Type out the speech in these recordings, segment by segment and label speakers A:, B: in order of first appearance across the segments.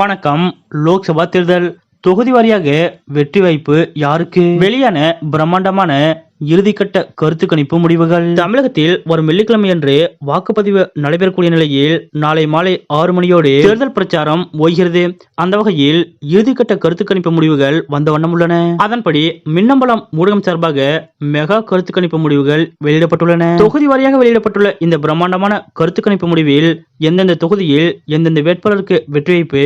A: வணக்கம். லோக்சபா தேர்தல். தொகுதி வாரியாக வெற்றி வாய்ப்பு யாருக்கு? வெளியான பிரம்மாண்டமான இறுதிக்கட்ட கருத்து கணிப்பு முடிவுகள். தமிழகத்தில் வரும் வெள்ளிக்கிழமையன்று வாக்குப்பதிவு நடைபெறக்கூடிய நிலையில் நாளை மாலை ஆறு மணியோடு தேர்தல் பிரச்சாரம் ஓய்கிறது. அந்த வகையில் இறுதிக்கட்ட கருத்து கணிப்பு முடிவுகள் வந்த வண்ணம் உள்ளன. அதன்படி மின்னம்பலம் ஊடகம் சார்பாக மெகா கருத்து கணிப்பு முடிவுகள் வெளியிடப்பட்டுள்ளன. தொகுதி வாரியாக வெளியிடப்பட்டுள்ள இந்த பிரம்மாண்டமான கருத்து கணிப்பு முடிவில் எந்தெந்த தொகுதியில் எந்தெந்த வேட்பாளருக்கு வெற்றி வைப்பு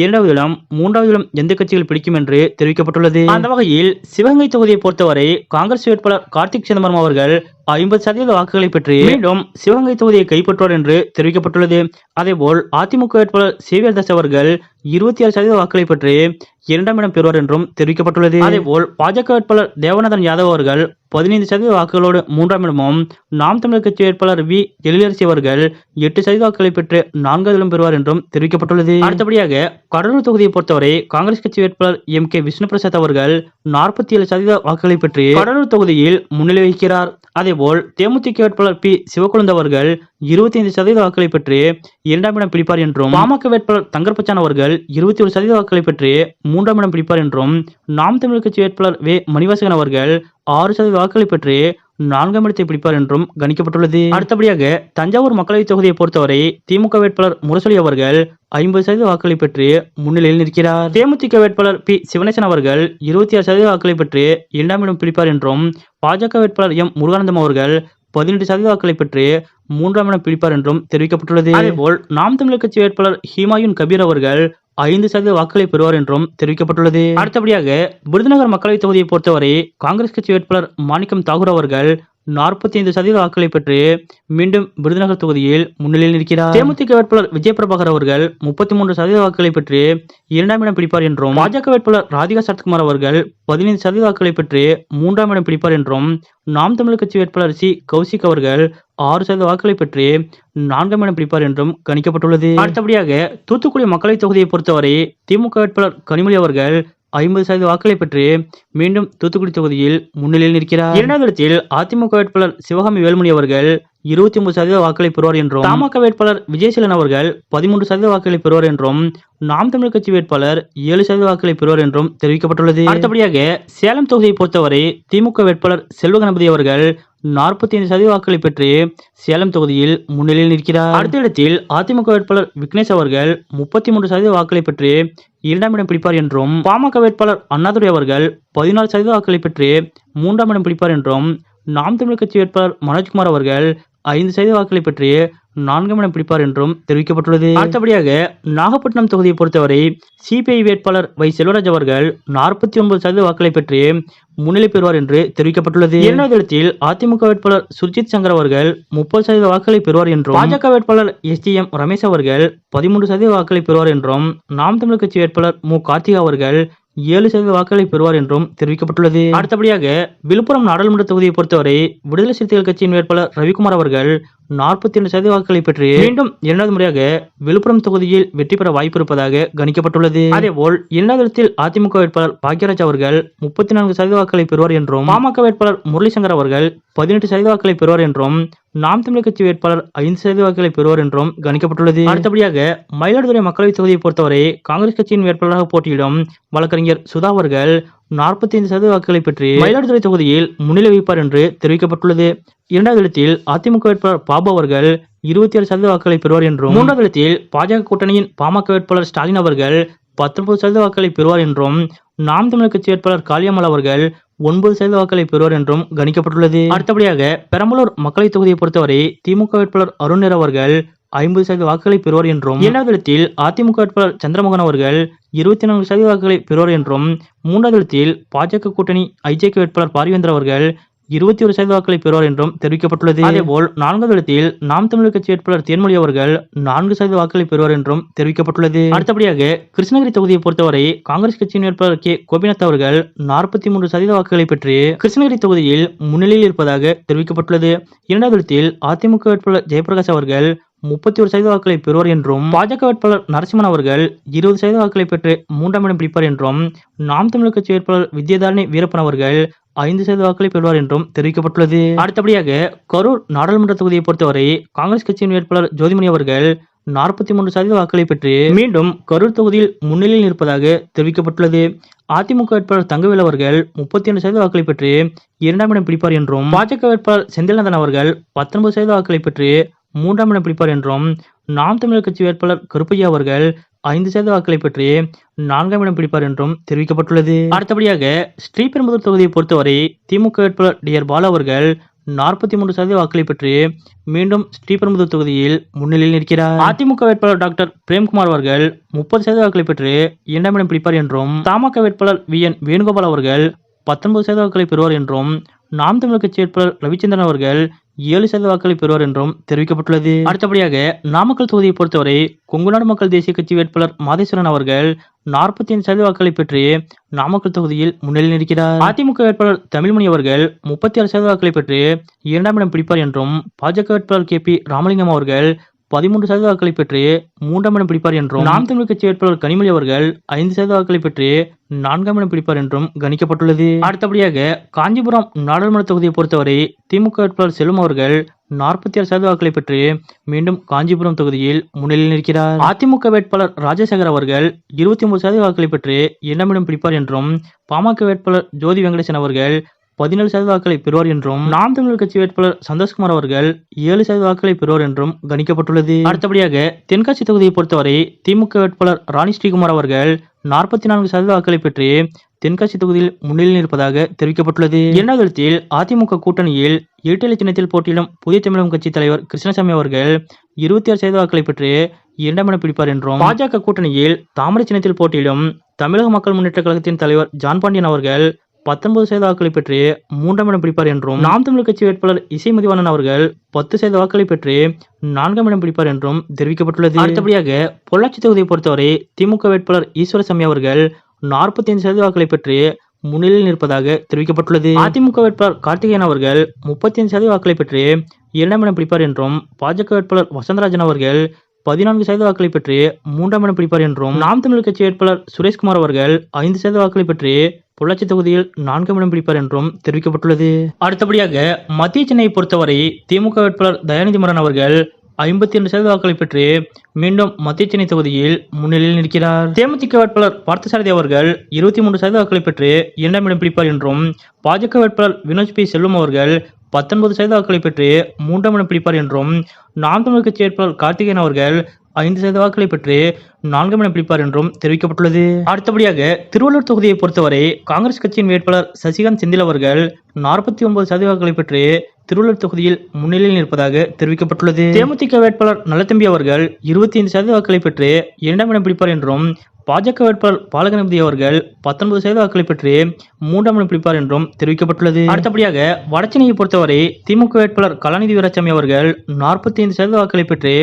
A: இரண்டாவது இடம் மூன்றாவது இடம் எந்த கட்சிகள் பிடிக்கும் என்று தெரிவிக்கப்பட்டுள்ளது. அந்த வகையில் சிவகங்கை தொகுதியை பொறுத்தவரை காங்கிரஸ் வேட்பாளர் கார்த்திக் சிதம்பரம் அவர்கள் ஐம்பது சதவீத வாக்குகளை பெற்று மீண்டும் சிவகங்கை தொகுதியை கைப்பற்றுவார் என்று தெரிவிக்கப்பட்டுள்ளது. அதேபோல் அதிமுக வேட்பாளர் சேவியர் தாஸ் அவர்கள் இருபத்தி ஆறு சதவீத வாக்குகளை பெற்று இரண்டாம் இடம் பெறுவார் என்றும் தெரிவிக்கப்பட்டுள்ளது. அதேபோல் பாஜக வேட்பாளர் தேவநாதன் யாதவ் அவர்கள் பதினைந்து சதவீத வாக்குகளோடு மூன்றாம் இடமும் நாம் தமிழர் கட்சி வேட்பாளர் வி. எழிலரசி அவர்கள் எட்டு சதவீத வாக்குகளை பெற்று நான்காவது இடம் பெறுவார் என்றும் தெரிவிக்கப்பட்டுள்ளது. அடுத்தபடியாக கடலூர் தொகுதியை பொறுத்தவரை காங்கிரஸ் கட்சி வேட்பாளர் எம். கே. விஷ்ணு பிரசாத் அவர்கள் நாற்பத்தி ஏழு சதவீத வாக்குகளை பெற்று கடலூர் தொகுதியில் முன்னிலை வகிக்கிறார். அதேபோல் தேமுதிக வேட்பாளர் பி. சிவக்குழுந்து அவர்கள் இருபத்தி ஐந்து சதவீத வாக்குகளை பெற்று இரண்டாம் இடம் பிடிப்பார் என்றும் பாமக வேட்பாளர் தங்கர்பச்சான் அவர்கள் இருபத்தி ஒரு சதவீத வாக்குகளை பெற்று மூன்றாம் இடம் பிடிப்பார் என்றும் நாம் தமிழர் கட்சி வேட்பாளர் வே. மணிவாசகன் அவர்கள் ஆறு சதவீத வாக்குகளை பெற்று நான்காம் இடத்தை பிடிப்பார் என்றும் கணிக்கப்பட்டுள்ளது. அடுத்தபடியாக தஞ்சாவூர் மக்களவைத் தொகுதியை பொறுத்தவரை திமுக வேட்பாளர் முரசொலி அவர்கள் ஐம்பது சதவீத வாக்குகளை பெற்று முன்னிலையில் நிற்கிறார். தேமுதிக வேட்பாளர் பி. சிவனேசன் அவர்கள் இருபத்தி ஆறு சதவீத வாக்குகளை பெற்று இரண்டாம் இடம் பிடிப்பார் என்றும் பாஜக வேட்பாளர் எம். முருகானந்தம் அவர்கள் பதினெட்டு சதவீத வாக்குகளை பெற்று மூன்றாம் இடம் பிடிப்பார் என்றும் தெரிவிக்கப்பட்டுள்ளது. அதேபோல் நாம் தமிழர் கட்சி வேட்பாளர் ஹிமாயுன் கபீர் அவர்கள் ஐந்து சதவீத வாக்குகளை பெறுவார் என்றும் தெரிவிக்கப்பட்டுள்ளது. அடுத்தபடியாக விருதுநகர் மக்களவைத் தொகுதியை பொறுத்தவரை காங்கிரஸ் கட்சி வேட்பாளர் மாணிக்கம் தாகூர் அவர்கள் நாற்பத்தி ஐந்து சதவீத வாக்குகளை பெற்று மீண்டும் விருதுநகர் தொகுதியில் முன்னிலையில் இருக்கிறார் தேமுதிக வேட்பாளர் விஜய் பிரபாகர் அவர்கள் முப்பத்தி மூன்று சதவீத வாக்குகளை பெற்று இரண்டாம் இடம் பிடிப்பார் என்றும் பாஜக வேட்பாளர் ராதிகா சரத்குமார் அவர்கள் பதினைந்து சதவீத வாக்குகளை பெற்று மூன்றாம் இடம் பிடிப்பார் என்றும் நாம் தமிழர் கட்சி வேட்பாளர் சி. கௌசிக் அவர்கள் ஆறு சதவீத வாக்குகளை பெற்று நான்காம் இடம் பிடிப்பார் என்றும் கணிக்கப்பட்டுள்ளது. அடுத்தபடியாக தூத்துக்குடி மக்களவைத் தொகுதியை பொறுத்தவரை திமுக வேட்பாளர் கனிமொழி அவர்கள் ஐம்பது சதவீத வாக்குகளை பெற்று மீண்டும் தூத்துக்குடி தொகுதியில் முன்னிலையில் நிற்கிறார். இரண்டாவது இடத்தில் அதிமுக வேட்பாளர் சிவகாமி வேலுமணி அவர்கள் இருபத்தி ஒன்பது சதவீத வாக்குகளை பெறுவார் என்றும் தமாக வேட்பாளர் விஜயசீலன் அவர்கள் பதிமூன்று சதவீத வாக்குகளை பெறுவார் என்றும் நாம் தமிழ் கட்சி வேட்பாளர் ஏழு சதவீத வாக்குகளை பெறுவார் என்றும் தெரிவிக்கப்பட்டுள்ளது. அடுத்தபடியாக சேலம் தொகுதியை பொறுத்தவரை திமுக வேட்பாளர் செல்வகணபதி அவர்கள் நாற்பத்தி ஐந்து சதவீத வாக்குகளை பெற்று சேலம் தொகுதியில் முன்னிலையில் நிற்கிறார். அடுத்த இடத்தில் அதிமுக வேட்பாளர் விக்னேஷ் அவர்கள் முப்பத்தி மூன்று சதவீத வாக்குகளை பெற்று இரண்டாம் இடம் பிடிப்பார் என்றும் பாமக வேட்பாளர் அண்ணாதுரை அவர்கள் பதினாலு சதவீத வாக்குகளை பெற்று மூன்றாம் இடம் பிடிப்பார் என்றும் நாம் தமிழர் கட்சி வேட்பாளர் மனோஜ்குமார் அவர்கள் ஐந்து சதவீத வாக்குகளை பெற்று நான்காம் இடம் பிடிப்பார் என்றும் தெரிவிக்கப்பட்டுள்ளது. அடுத்தபடியாக நாகப்பட்டினம் தொகுதியை பொறுத்தவரை சிபிஐ வேட்பாளர் வை செல்வராஜ் அவர்கள் நாற்பத்தி ஒன்பது சதவீத வாக்குகளை பெற்று முன்னிலை பெறுவார் என்று தெரிவிக்கப்பட்டுள்ளது. இரண்டாவது இடத்தில் அதிமுக வேட்பாளர் சுர்ஜித் சங்கர் அவர்கள் முப்பது சதவீத வாக்குகளை பெறுவார் என்றும் பாஜக வேட்பாளர் எஸ் டி எம் ரமேஷ் அவர்கள் பதிமூன்று சதவீத வாக்குகளை பெறுவார் என்றும் நாம் தமிழர் கட்சி வேட்பாளர் மு. கார்த்திகா அவர்கள் ஏழு சதவீத வாக்குகளை பெறுவார் என்றும் தெரிவிக்கப்பட்டுள்ளது. அடுத்தபடியாக விழுப்புரம் நாடாளுமன்ற தொகுதியை பொறுத்தவரை விடுதலை சிறுத்தைகள் கட்சியின் வேட்பாளர் ரவிக்குமார் அவர்கள் நாற்பத்தி இரண்டு சதவீத வாக்குகளை பெற்று மீண்டும் இரண்டாவது முறையாக விழுப்புரம் தொகுதியில் வெற்றி பெற வாய்ப்பு இருப்பதாக கணிக்கப்பட்டுள்ளது. அதேபோல் இரண்டாவது இடத்தில் அதிமுக வேட்பாளர் பாக்யராஜ் அவர்கள் முப்பத்தி நான்கு சதவீத வாக்குகளை பெறுவார் என்றும் பாமக வேட்பாளர் முரளிசங்கர் அவர்கள் பதினெட்டு சதவீத வாக்குகளை பெறுவார் என்றும் நாம் தமிழர் கட்சி வேட்பாளர் ஐந்து சதவீத வாக்குகளை பெறுவார் என்றும் கணிக்கப்பட்டுள்ளது. அடுத்தபடியாக மயிலாடுதுறை மக்களவைத் தொகுதியை பொறுத்தவரை காங்கிரஸ் கட்சியின் வேட்பாளராக போட்டியிடும் வழக்கறிஞர் சுதா அவர்கள் நாற்பத்தி ஐந்து சதவீத வாக்குகளை பெற்று மயிலாடுதுறை தொகுதியில் முன்னிலை வைப்பார் என்று தெரிவிக்கப்பட்டுள்ளது. இரண்டாவது இடத்தில் அதிமுக வேட்பாளர் பாபு அவர்கள் இருபத்தி ஏழு சதவீத வாக்குகளை பெறுவார் என்றும் மூன்றாவது இடத்தில் பாஜக கூட்டணியின் பாமக வேட்பாளர் ஸ்டாலின் அவர்கள் பத்தொன்பது சதவீத வாக்குகளை பெறுவார் என்றும் நாம் தமிழர் கட்சி வேட்பாளர் காளியம்மாள் அவர்கள் ஒன்பது சதவீத வாக்குகளை பெறுவார் என்றும் கணிக்கப்பட்டுள்ளது. அடுத்தபடியாக பெரம்பலூர் மக்களவைத் தொகுதியை பொறுத்தவரை திமுக வேட்பாளர் அருண் அவர்கள் ஐம்பது சதவீத வாக்குகளை பெறுவார் என்றும் இரண்டாவது இடத்தில் அதிமுக வேட்பாளர் சந்திரமோகன் அவர்கள் இருபத்தி நான்கு சதவீத வாக்குகளை பெறுவார் என்றும் மூன்றாவது இடத்தில் பாஜக கூட்டணி ஐஜேகே வேட்பாளர் பார்வேந்தர் அவர்கள் இருபத்தி ஒரு சதவீத வாக்குகளை பெறுவார் என்றும் தெரிவிக்கப்பட்டுள்ளது. அதேபோல் நான்காவது இடத்தில் நாம் தமிழர் கட்சி வேட்பாளர் தேன்மொழி அவர்கள் நான்கு சதவீத வாக்குகளை பெறுவார் என்றும் தெரிவிக்கப்பட்டுள்ளது. அடுத்தபடியாக கிருஷ்ணகிரி தொகுதியை பொறுத்தவரை காங்கிரஸ் கட்சியின் வேட்பாளர் கே. கோபிநாத் அவர்கள் நாற்பத்தி மூன்று சதவீத வாக்குகளை பெற்று கிருஷ்ணகிரி தொகுதியில் முன்னிலையில் இருப்பதாக தெரிவிக்கப்பட்டுள்ளது. இரண்டாவது இடத்தில் அதிமுக வேட்பாளர் ஜெயபிரகாஷ் அவர்கள் முப்பத்தி ஒரு சதவீத வாக்குகளை பெறுவார் என்றும் பாஜக வேட்பாளர் நரசிம்மன் அவர்கள் இருபது சதவீத வாக்குகளை பெற்று மூன்றாம் இடம் பிடிப்பார் என்றும் நாம் தமிழர் கட்சி வேட்பாளர் வித்யாதாரணி வீரப்பன் அவர்கள் ஐந்து சதவீத வாக்குகளை பெறுவார் என்றும் தெரிவிக்கப்பட்டுள்ளது. அடுத்தபடியாக கரூர் நாடாளுமன்ற தொகுதியை பொறுத்தவரை காங்கிரஸ் கட்சியின் வேட்பாளர் ஜோதிமணி அவர்கள் நாற்பத்தி மூன்று சதவீத வாக்குகளை பெற்று மீண்டும் கரூர் தொகுதியில் முன்னிலையில் இருப்பதாக தெரிவிக்கப்பட்டுள்ளது. அதிமுக வேட்பாளர் தங்கவேல் அவர்கள் முப்பத்தி இரண்டு சதவீத வாக்குகளை பெற்று இரண்டாம் இடம் பிடிப்பார் என்றும் பாஜக வேட்பாளர் செந்தில்நாதன் அவர்கள் பத்தொன்பது சதவீத வாக்குகளை பெற்று மூன்றாம் இடம் பிடிப்பார் என்றும் நாம் தமிழர் கட்சி வேட்பாளர் கருப்பையா அவர்கள் ஐந்து சதவீத வாக்குகளை பெற்று நான்காம் இடம் பிடிப்பார் என்றும் தெரிவிக்கப்பட்டுள்ளது. அடுத்தபடியாக ஸ்ரீபெரும்புதூர் தொகுதியை பொறுத்தவரை திமுக வேட்பாளர் டி ஆர் பாலா அவர்கள் நாற்பத்தி மூன்று சதவீத வாக்குகளை பெற்று மீண்டும் ஸ்ரீபெரும்புதூர் தொகுதியில் முன்னிலையில் நிற்கிறார். அதிமுக வேட்பாளர் டாக்டர் பிரேம்குமார் அவர்கள் முப்பது சதவீத வாக்குகளை பெற்று இரண்டாம் இடம் பிடிப்பார் என்றும் தமாக வேட்பாளர் வி என் வேணுகோபால் அவர்கள் பத்தொன்பது சதவீத வாக்குகளை பெறுவார் என்றும் நாம் தமிழர் கட்சி வேட்பாளர் ரவிச்சந்திரன் அவர்கள் ஏழு சதவீத வாக்குகளை பெறுவார் என்றும் தெரிவிக்கப்பட்டுள்ளது. அடுத்தபடியாக நாமக்கல் தொகுதியை பொறுத்தவரை கொங்குநாடு மக்கள் தேசிய கட்சி வேட்பாளர் மாதேஸ்வரன் அவர்கள் நாற்பத்தி ஐந்து சதவீத வாக்குகளை பெற்று நாமக்கல் தொகுதியில் முன்னிலையில் இருக்கிறார் அதிமுக வேட்பாளர் தமிழ்மணி அவர்கள் முப்பத்தி ஆறு சதவீத வாக்குகளை பெற்று இரண்டாம் இடம் பிடிப்பார் என்றும் பாஜக வேட்பாளர் கே பி ராமலிங்கம் அவர்கள் பதிமூன்று சதவீத வாக்குகளை பெற்று மூன்றாம் இடம் பிடிப்பார் என்றும் நாம் தமிழ் கட்சி வேட்பாளர் கனிமொழி அவர்கள் ஐந்து சதவீத வாக்குகளை பெற்று நான்காம் இடம் பிடிப்பார் என்றும் கணிக்கப்பட்டுள்ளது. அடுத்தபடியாக காஞ்சிபுரம் நாடாளுமன்ற தொகுதியை பொறுத்தவரை திமுக வேட்பாளர் செல்வம் அவர்கள் நாற்பத்தி ஆறு சதவீத வாக்குகளை பெற்று மீண்டும் காஞ்சிபுரம் தொகுதியில் முன்னிலையில் நிற்கிறார். அதிமுக வேட்பாளர் ராஜசேகர் அவர்கள் இருபத்தி ஒன்பது சதவீத வாக்குகளை பெற்று இரண்டாம் இடம் பிடிப்பார் என்றும் பாமக வேட்பாளர் ஜோதி வெங்கடேசன் அவர்கள் பதினேழு சதவீத வாக்களை பெறுவார் என்றும் நாம் தமிழர் கட்சி வேட்பாளர் சந்தோஷ்குமார் அவர்கள் ஏழு சதவீத வாக்களை பெறுவார் என்றும் கணிக்கப்பட்டுள்ளது. அடுத்தபடியாக தென்காசி தொகுதியை பொறுத்தவரை திமுக வேட்பாளர் ராணி ஸ்ரீகுமார் அவர்கள் நாற்பத்தி நான்கு சதவீத வாக்களை பெற்று தென்காசி தொகுதியில் முன்னிலையில் இருப்பதாக தெரிவிக்கப்பட்டுள்ளது. இரண்டாவது இடத்தில் அதிமுக கூட்டணியில் இரட்டை சின்னத்தில் போட்டியிடும் புதிய தமிழகம் கட்சி தலைவர் கிருஷ்ணசாமி அவர்கள் இருபத்தி ஆறு சதவீத வாக்களை பெற்று இரண்டாம் இடம் பிடிப்பார் என்றும் பாஜக கூட்டணியில் தாமரை சின்னத்தில் போட்டியிடும் தமிழக மக்கள் முன்னேற்ற கழகத்தின் தலைவர் ஜான் பாண்டியன் அவர்கள் பத்தொன்பது சதவீத வாக்குகளை பெற்று மூன்றாம் இடம் பிடிப்பார் என்றும் நாம் தமிழர் கட்சி வேட்பாளர் இசை மதிவாணன் அவர்கள் பத்து சதவீத வாக்குகளை பெற்று நான்காம் இடம் பிடிப்பார் என்றும் தெரிவிக்கப்பட்டுள்ளது. அடுத்தபடியாக பொள்ளாச்சி தொகுதியை பொறுத்தவரை திமுக வேட்பாளர் ஈஸ்வரசாமி அவர்கள் நாற்பத்தி ஐந்து சதவீத வாக்குகளை பெற்று முன்னிலையில் நிற்பதாக தெரிவிக்கப்பட்டுள்ளது. அதிமுக வேட்பாளர் கார்த்திகேயன் அவர்கள் முப்பத்தி ஐந்து சதவீத வாக்குகளை பெற்று இரண்டாம் இடம் பிடிப்பார் என்றும் பாஜக வேட்பாளர் வசந்தராஜன் அவர்கள் பதினான்கு சதவீத வாக்களை பெற்று மூன்றாம் இடம் பிடிப்பார் என்றும் நாம் தமிழர் கட்சி வேட்பாளர் சுரேஷ்குமார் அவர்கள் ஐந்து சதவீத வாக்களை பெற்று பொள்ளாச்சி தொகுதியில் நான்காம் இடம் பிடிப்பார் என்றும் தெரிவிக்கப்பட்டுள்ளது. அடுத்தபடியாக மத்திய சென்னையை பொறுத்தவரை திமுக வேட்பாளர் தயாநிதி மரன் அவர்கள் ஐம்பத்தி இரண்டு சதவீத வாக்களை பெற்று மீண்டும் மத்திய சென்னை தொகுதியில் முன்னிலையில் நிற்கிறார். தேமுதிக வேட்பாளர் பார்த்தசாரதி அவர்கள் இருபத்தி மூன்று சதவீத வாக்களை பெற்று இரண்டாம் இடம் பிடிப்பார் என்றும் பாஜக வேட்பாளர் வினோஜ் பி செல்வம் அவர்கள் பத்தொன்பது சதவீத வாக்குகளை பெற்று மூன்றாம் இடம் பிடிப்பார் என்றும் நாம் தமிழர் கட்சி வேட்பாளர் கார்த்திகேயன் அவர்கள் ஐந்து சதவீத வாக்குகளை பெற்று நான்காம் இடம் பிடிப்பார் என்றும் தெரிவிக்கப்பட்டுள்ளது. அடுத்தபடியாக திருவள்ளூர் தொகுதியை பொறுத்தவரை காங்கிரஸ் கட்சியின் வேட்பாளர் சசிகாந்த் செந்தில் அவர்கள் நாற்பத்தி ஒன்பது சதவீத வாக்குகளை பெற்று திருவள்ளூர் தொகுதியில் முன்னிலையில் இருப்பதாக தெரிவிக்கப்பட்டுள்ளது. தேமுதிக வேட்பாளர் நலத்தம்பி அவர்கள் இருபத்தி ஐந்து சதவீத வாக்குகளை பெற்று இரண்டாம் இடம் பிடிப்பார் என்றும் பாஜக வேட்பாளர் பாலகணபதி அவர்கள் பத்தொன்பது சதவீத வாக்குகளை பெற்று மூன்றாம் இடம் பிடிப்பார் என்றும் தெரிவிக்கப்பட்டுள்ளது. அடுத்தபடியாக வடச்சென்னையை பொறுத்தவரை திமுக வேட்பாளர் கலாநிதி வீராசாமி அவர்கள் நாற்பத்தி ஐந்து சதவீத வாக்குகளை பெற்று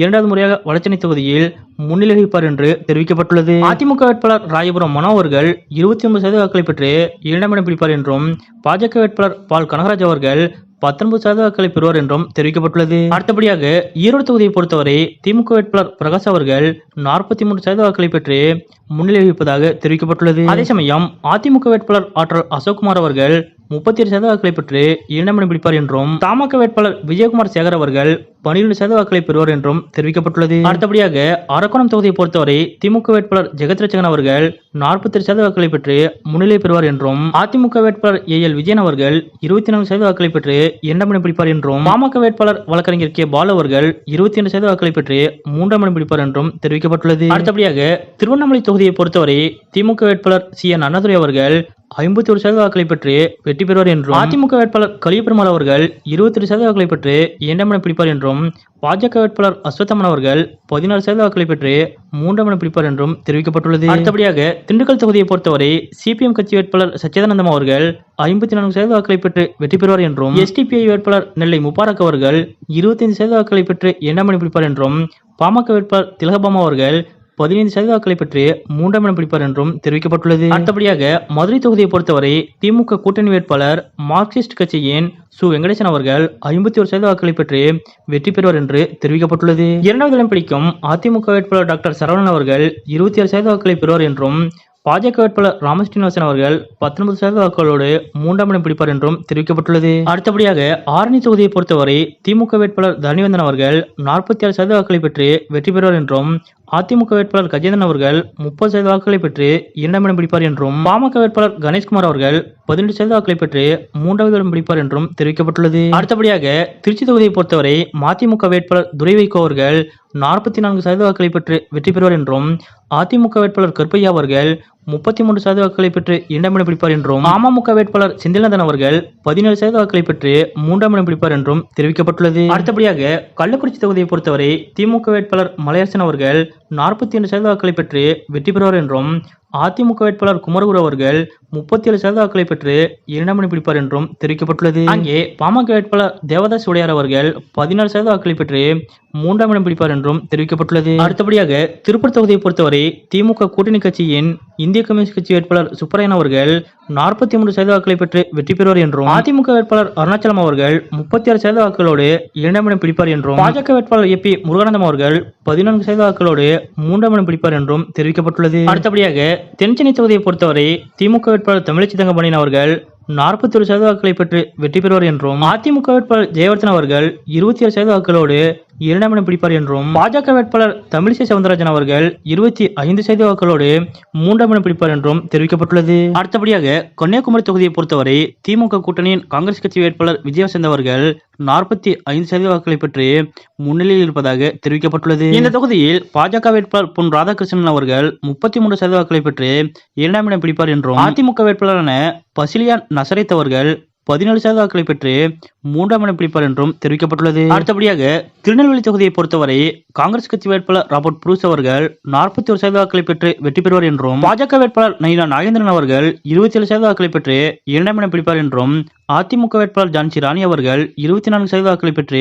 A: இரண்டாவது முறையாக வடச்சென்னை தொகுதியில் முன்னிலை வகிப்பார் என்று தெரிவிக்கப்பட்டுள்ளது. அதிமுக வேட்பாளர் ராயபுரம் மனோ அவர்கள் இருபத்தி ஒன்பது சதவீத வாக்குகளை பெற்று இரண்டாம் இடம் பிடிப்பார் என்றும் பாஜக வேட்பாளர் பால் கனகராஜ் அவர்கள் பத்தொன்பது சதவீத பெறுவார் என்றும் தெரிவிக்கப்பட்டுள்ளது. அடுத்தபடியாக ஈரோடு தொகுதியை பொறுத்தவரை திமுக வேட்பாளர் பிரகாஷ் அவர்கள் நாற்பத்தி மூன்று சதவீத பெற்று முன்னிலை வகிப்பதாக தெரிவிக்கப்பட்டுள்ளது. அதே சமயம் அதிமுக வேட்பாளர் ஆற்றல் அசோக்குமார் அவர்கள் முப்பத்தி ஏழு சதவீத பெற்று இரண்டாம் இடம் பிடிப்பார் என்றும் தமாக வேட்பாளர் விஜயகுமார் சேகர் அவர்கள் பனிரெண்டு சதவீத வாக்களை பெறுவார் என்றும் தெரிவிக்கப்பட்டுள்ளது. அடுத்தபடியாக அரக்கோணம் தொகுதியை பொறுத்தவரை திமுக வேட்பாளர் ஜெகத்ரட்சகன் அவர்கள் நாற்பத்தி சதவீத வாக்களை பெற்று முன்னிலை பெறுவார் என்றும் அதிமுக வேட்பாளர் ஏ எல் விஜயன் அவர்கள் இருபத்தி நான்கு சதவீத வாக்களை பெற்று இரண்டாம் இடம் பிடிப்பார் என்றும் பாமக வேட்பாளர் வழக்கறிஞர் கே. பாலு அவர்கள் இருபத்தி இரண்டு சதவீத வாக்களை பெற்று மூன்றாம் இடம் பிடிப்பார் என்றும் தெரிவிக்கப்பட்டுள்ளது. அடுத்தபடியாக திருவண்ணாமலை தொகுதியை பொறுத்தவரை திமுக வேட்பாளர் சி என் அண்ணாதுரை அவர்கள் ஐம்பத்தி ஒரு சதவீத வாக்களை பெற்று வெற்றி பெறுவார் என்றும் அதிமுக வேட்பாளர் கலியபெருமாள் அவர்கள் இருபத்தி ஒரு சதவீத வாக்களை பெற்று இரண்டாம் இடம் பிடிப்பார் என்றும் பாஜக வேட்பாளர் அஸ்வத்தமன் அவர்கள் பதினாறு சதவீத வாக்குகளை பெற்று மூன்றாம் இடம் பிடிப்பார் என்றும் தெரிவிக்கப்பட்டுள்ளது. அடுத்தபடியாக திண்டுக்கல் தொகுதியை பொறுத்தவரை சிபிஎம் கட்சி வேட்பாளர் சச்சிதானந்தம் அவர்கள் ஐம்பத்தி நான்கு சதவீத வாக்குகளை பெற்று வெற்றி பெறுவார் என்றும் எஸ்டிபிஐ வேட்பாளர் நெல்லை முபாரக் அவர்கள் இருபத்தைந்து சதவீத வாக்குகளை பெற்று இரண்டாம் இடம் பிடிப்பார் என்றும் பாமக வேட்பாளர் திலகபாமா அவர்கள் பதினைந்து சதவீத வாக்களை பெற்று மூன்றாம் இடம் பிடிப்பார் என்றும் தெரிவிக்கப்பட்டுள்ளது. அடுத்தபடியாக மதுரை தொகுதியை பொறுத்தவரை திமுக கூட்டணி வேட்பாளர் மார்க்சிஸ்ட் கட்சியின் சு. வெங்கடேசன் அவர்கள் ஐம்பத்தி ஒரு சதவீத வாக்குகளை பெற்று வெற்றி பெறுவார் என்று தெரிவிக்கப்பட்டுள்ளது. இரண்டாவது இடம் பிடிக்கும் அதிமுக வேட்பாளர் டாக்டர் சரவணன் அவர்கள் இருபத்தி ஆறு சதவீத வாக்குகளை பெறுவார் என்றும் பாஜக வேட்பாளர் ராமஸ்ரீனிவாசன் அவர்கள் பத்தொன்பது சதவீத வாக்குகளோடு மூன்றாம் இடம் பிடிப்பார் என்றும் தெரிவிக்கப்பட்டுள்ளது. அடுத்தபடியாக ஆரணி தொகுதியை பொறுத்தவரை திமுக வேட்பாளர் தரணிவந்தன் அவர்கள் நாற்பத்தி ஏழு சதவீத வாக்குகளை பெற்று வெற்றி பெறுவார் என்றும் அதிமுக வேட்பாளர் கஜேந்திரன் அவர்கள் முப்பது சதவீத வாக்குகளை பெற்று இரண்டாம் இடம் பிடிப்பார் என்றும் பாமக வேட்பாளர் கணேஷ்குமார் அவர்கள் பதினெட்டு சதவீத வாக்குகளை பெற்று மூன்றாவது இடம் பிடிப்பார் என்றும் தெரிவிக்கப்பட்டுள்ளது. அடுத்தபடியாக திருச்சி தொகுதியை பொறுத்தவரை மதிமுக வேட்பாளர் துரை வைகோ அவர்கள் நாற்பத்தி நான்கு சதவீத வாக்குகளை பெற்று வெற்றி பெறுவார் என்றும் அதிமுக வேட்பாளர் கருப்பையா அவர்கள் முப்பத்தி மூன்று சதவீத வாக்குகளை பெற்று இரண்டாம் இடம் பிடிப்பார் என்றும் அமமுக வேட்பாளர் செந்தில்நந்தன் அவர்கள் பதினேழு சதவீத வாக்குகளை பெற்று மூன்றாம் இடம் பிடிப்பார் என்றும் தெரிவிக்கப்பட்டுள்ளது. அடுத்தபடியாக கள்ளக்குறிச்சி தொகுதியை பொறுத்தவரை திமுக வேட்பாளர் மலையரசன் அவர்கள் நாற்பத்தி இரண்டு சதவீத வாக்குகளை பெற்று வெற்றி பெறுவார் என்றும் அதிமுக வேட்பாளர் குமரகுரு அவர்கள் முப்பத்தி ஏழு சதவீத பெற்று இரண்டாம் பிடிப்பார் என்றும் தெரிவிக்கப்பட்டுள்ளது. அங்கே பாமக வேட்பாளர் தேவதாஸ் உடையார் அவர்கள் பதினாறு சதவீத வாக்களை பெற்று மூன்றாம் இடம் பிடிப்பார் என்றும் தெரிவிக்கப்பட்டுள்ளது. அடுத்தபடியாக திருப்பூர் தொகுதியை பொறுத்தவரை திமுக கூட்டணி கட்சியின் இந்திய கம்யூனிஸ்ட் கட்சி வேட்பாளர் சுப்பராயன் அவர்கள் நாற்பத்தி மூன்று சதவீத வாக்களை பெற்று வெற்றி பெறுவார் என்றும் அதிமுக வேட்பாளர் அருணாச்சலம் அவர்கள் முப்பத்தி ஆறு சதவீத வாக்குகளோடு இரண்டாம் இடம் பிடிப்பார் என்றும் பாஜக வேட்பாளர் ஏ பி முருகானந்தம் அவர்கள் பதினான்கு சதவீத வாக்குகளோடு மூன்றாம் இடம் பிடிப்பார் என்றும் தெரிவிக்கப்பட்டுள்ளது. அடுத்தபடியாக தென்சென்னை தொகுதியை பொறுத்தவரை திமுக வேட்பாளர் தமிழச்சி தங்கமணியன் அவர்கள் நாற்பத்தி ஒரு சதவீத வாக்குகளை பெற்று வெற்றி பெறுவார் என்றும் அதிமுக வேட்பாளர் ஜெயவர்தன் அவர்கள் இருபத்தி ஏழு சதவீத வாக்குகளோடு இரண்டாம் இடம் பிடிப்பார் என்றும் பாஜக வேட்பாளர் தமிழிசை சவுந்தரராஜன் அவர்கள் இருபத்தி ஐந்து சதவீத வாக்குகளோடு மூன்றாம் இடம் பிடிப்பார் என்றும் தெரிவிக்கப்பட்டுள்ளது. அடுத்தபடியாக கன்னியாகுமரி தொகுதியை பொறுத்தவரை திமுக கூட்டணியின் காங்கிரஸ் கட்சி வேட்பாளர் விஜயவசந்த் அவர்கள் நாற்பத்தி ஐந்து சதவீத வாக்குகளை பெற்று முன்னிலையில் இருப்பதாக தெரிவிக்கப்பட்டுள்ளது. இந்த தொகுதியில் பாஜக வேட்பாளர் பொன் ராதாகிருஷ்ணன் அவர்கள் முப்பத்தி மூன்று சதவீத வாக்குகளை பெற்று இரண்டாம் இடம் பிடிப்பார் என்றும் அதிமுக வேட்பாளரான பசிலியான் நசரைத் அவர்கள் பதினேழு சதவீத வாக்குகளை பெற்று மூன்றாம் இடம் பிடிப்பார் என்றும் தெரிவிக்கப்பட்டுள்ளது. அடுத்தபடியாக திருநெல்வேலி தொகுதியை பொறுத்தவரை காங்கிரஸ் கட்சி வேட்பாளர் ராபர்ட் புரூஸ் அவர்கள் நாற்பத்தி ஒரு சதவீத வாக்குகளை பெற்று வெற்றி பெறுவார் என்றும் பாஜக வேட்பாளர் நயினா நாகேந்திரன் அவர்கள் இருபத்தி ஏழு சதவீத வாக்குகளை பெற்று இரண்டாம் இடம் பிடிப்பார் என்றும் அதிமுக வேட்பாளர் ஜான்சி ராணி அவர்கள் இருபத்தி நான்கு சதவீத வாக்குகளை பெற்று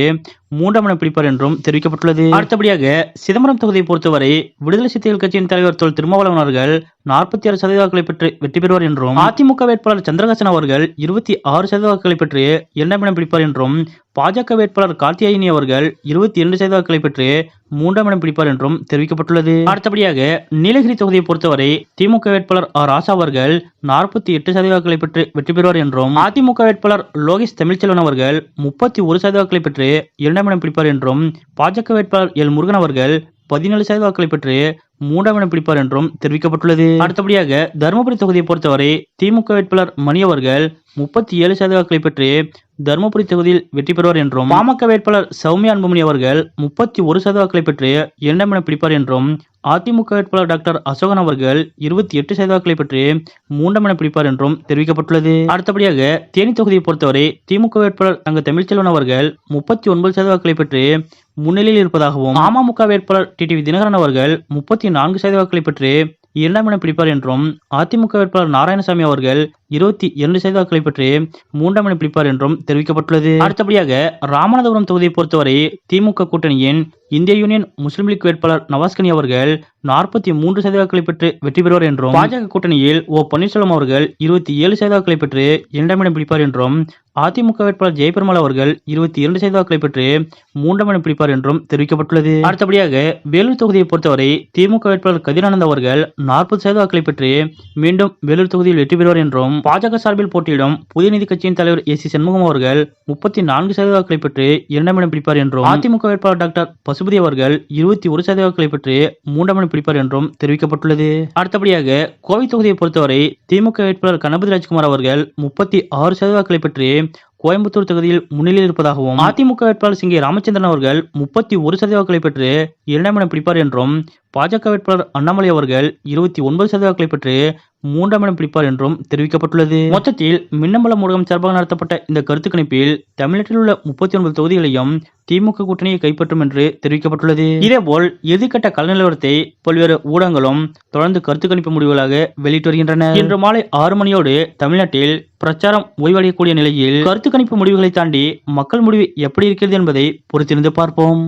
A: மூன்றாம் இடம் பிடிப்பார் என்றும் தெரிவிக்கப்பட்டுள்ளது. அடுத்தபடியாக சிதம்பரம் தொகுதியை பொறுத்தவரை விடுதலை சிறுத்தைகள் கட்சியின் தலைவர் தொல் திருமாவளவன் அவர்கள் நாற்பத்தி ஆறு சதவீத வாக்குகளை பெற்று வெற்றி பெறுவார் என்றும் அதிமுக வேட்பாளர் சந்திரகாசன் அவர்கள் இருபத்தி ஆறு சதவீத வாக்குகளை பெற்று இரண்டாம் இடம் பிடிப்பார் என்றும் பாஜக வேட்பாளர் கார்த்தியாயினி அவர்கள் இருபத்தி இரண்டு சதவீத பெற்று மூன்றாம் இடம் பிடிப்பார் என்றும் தெரிவிக்கப்பட்டுள்ளது. அடுத்தபடியாக நீலகிரி தொகுதியை பொறுத்தவரை திமுக வேட்பாளர் ஆர் ராசா அவர்கள் நாற்பத்தி எட்டு சதவீத பெற்று வெற்றி பெறுவார் என்றும் அதிமுக வேட்பாளர் லோகேஷ் தமிழ்ச்செல்வன் அவர்கள் முப்பத்தி ஒரு சதவீத பெற்று இரண்டாம் இடம் பிடிப்பார் என்றும் பாஜக வேட்பாளர் எல் முருகன் அவர்கள் பதினேழு சதவீத வாக்களை பெற்று மூன்றாம் இடம் பிடிப்பார் என்றும் தெரிவிக்கப்பட்டுள்ளது. அடுத்தபடியாக தருமபுரி தொகுதியை பொறுத்தவரை திமுக வேட்பாளர் மணி அவர்கள் முப்பத்தி ஏழு சதவீத வாக்களை பெற்று தருமபுரி தொகுதியில் வெற்றி பெறுவார் என்றும் பாமக வேட்பாளர் சௌமியா அன்புமணி அவர்கள் முப்பத்தி ஒரு சதவீத வாக்களை பெற்று இரண்டாம் இடம் பிடிப்பார் என்றும் அதிமுக வேட்பாளர் டாக்டர் அசோகன் அவர்கள் இருபத்தி எட்டு சதவாக்களை பெற்று மூன்றாம் பிடிப்பார் என்றும் தெரிவிக்கப்பட்டுள்ளது. அடுத்தபடியாக தேனி தொகுதியை பொறுத்தவரை திமுக வேட்பாளர் தங்க தமிழ்ச்செல்வன் அவர்கள் முப்பத்தி ஒன்பது சதவாக்களை பெற்று முன்னிலையில் இருப்பதாகவும் அமமுக வேட்பாளர் டிடிவி தினகரன் அவர்கள் முப்பத்தி நான்கு சதவாக்களை பெற்று இரண்டாம் இடம் பிடிப்பார் என்றும் அதிமுக வேட்பாளர் நாராயணசாமி அவர்கள் இருபத்தி இரண்டு சதவாக்களை பெற்று மூன்றாம் இடம் பிடிப்பார் என்றும் தெரிவிக்கப்பட்டுள்ளது. அடுத்தபடியாக ராமநாதபுரம் தொகுதியை பொறுத்தவரை திமுக கூட்டணியின் இந்திய யூனியன் முஸ்லீம் லீக் வேட்பாளர் நவாஸ்கனி அவர்கள் நாற்பத்தி மூன்று சதவீதங்களை பெற்று வெற்றி பெறுவார் என்றும் பாஜக கூட்டணியில் ஓ பன்னீர்செல்வம் அவர்கள் இருபத்தி ஏழு சதவீதங்களை பெற்று இரண்டாம் இடம் பிடிப்பார் என்றும் அதிமுக வேட்பாளர் ஜெயபெருமாள் அவர்கள் இருபத்தி இரண்டு சதவீதங்களை பெற்று மூன்றாம் இடம் பிடிப்பார் என்றும் தெரிவிக்கப்பட்டுள்ளது. அடுத்தபடியாக வேலூர் தொகுதியை பொறுத்தவரை திமுக வேட்பாளர் கதிரானந்த் அவர்கள் நாற்பது சதவீதங்களை பெற்று மீண்டும் வேலூர் தொகுதியில் வெற்றி பெறுவார் என்றும் பாஜக சார்பில் போட்டியிடும் புதிய நீதி கட்சியின் தலைவர் எஸ் சி சண்முகம் அவர்கள் முப்பத்தி நான்கு சதவீதங்களை பெற்று இரண்டாம் இடம் பிடிப்பார் என்றும் அதிமுக வேட்பாளர் டாக்டர் பசுபதி அவர்கள் இருபத்தி ஒரு சதவீத வாக்குகளை பெற்று மூன்றாம் இடம் பிடிப்பார் என்றும் தெரிவிக்கப்பட்டுள்ளது. அடுத்தபடியாக கோவை தொகுதியை பொறுத்தவரை திமுக வேட்பாளர் கணபதி ராஜ்குமார் அவர்கள் முப்பத்தி ஆறு சதவீத வாக்குகளை பெற்று கோயம்புத்தூர் தொகுதியில் முன்னிலையில் இருப்பதாகவும் அதிமுக வேட்பாளர் சிங்கே ராமச்சந்திரன் அவர்கள் முப்பத்தி ஒரு சதவீத வாக்குகளை பெற்று இரண்டாம் இடம் பிடிப்பார் என்றும் பாஜக வேட்பாளர் அண்ணாமலை அவர்கள் இருபத்தி ஒன்பது சதவீத பெற்று மூன்றாம் இடம் பிடிப்பார் என்றும் தெரிவிக்கப்பட்டுள்ளது. மொத்தத்தில் மின்னம்பலம் ஊடகம் சார்பாக நடத்தப்பட்ட இந்த கருத்து கணிப்பில் தமிழ்நாட்டில் உள்ள முப்பத்தி ஒன்பது தொகுதிகளையும் திமுக கூட்டணியை கைப்பற்றும் என்று தெரிவிக்கப்பட்டுள்ளது. இதேபோல் எதிர்கட்ட கள நிலவரத்தை பல்வேறு ஊடகங்களும் தொடர்ந்து கருத்து கணிப்பு முடிவுகளாக வெளியிட்டு வருகின்றன. இன்று மாலை ஆறு மணியோடு தமிழ்நாட்டில் பிரச்சாரம் ஓய்வடையக்கூடிய நிலையில் கருத்து கணிப்பு முடிவுகளை தாண்டி மக்கள் முடிவு எப்படி இருக்கிறது என்பதை பொறுத்திருந்து பார்ப்போம்.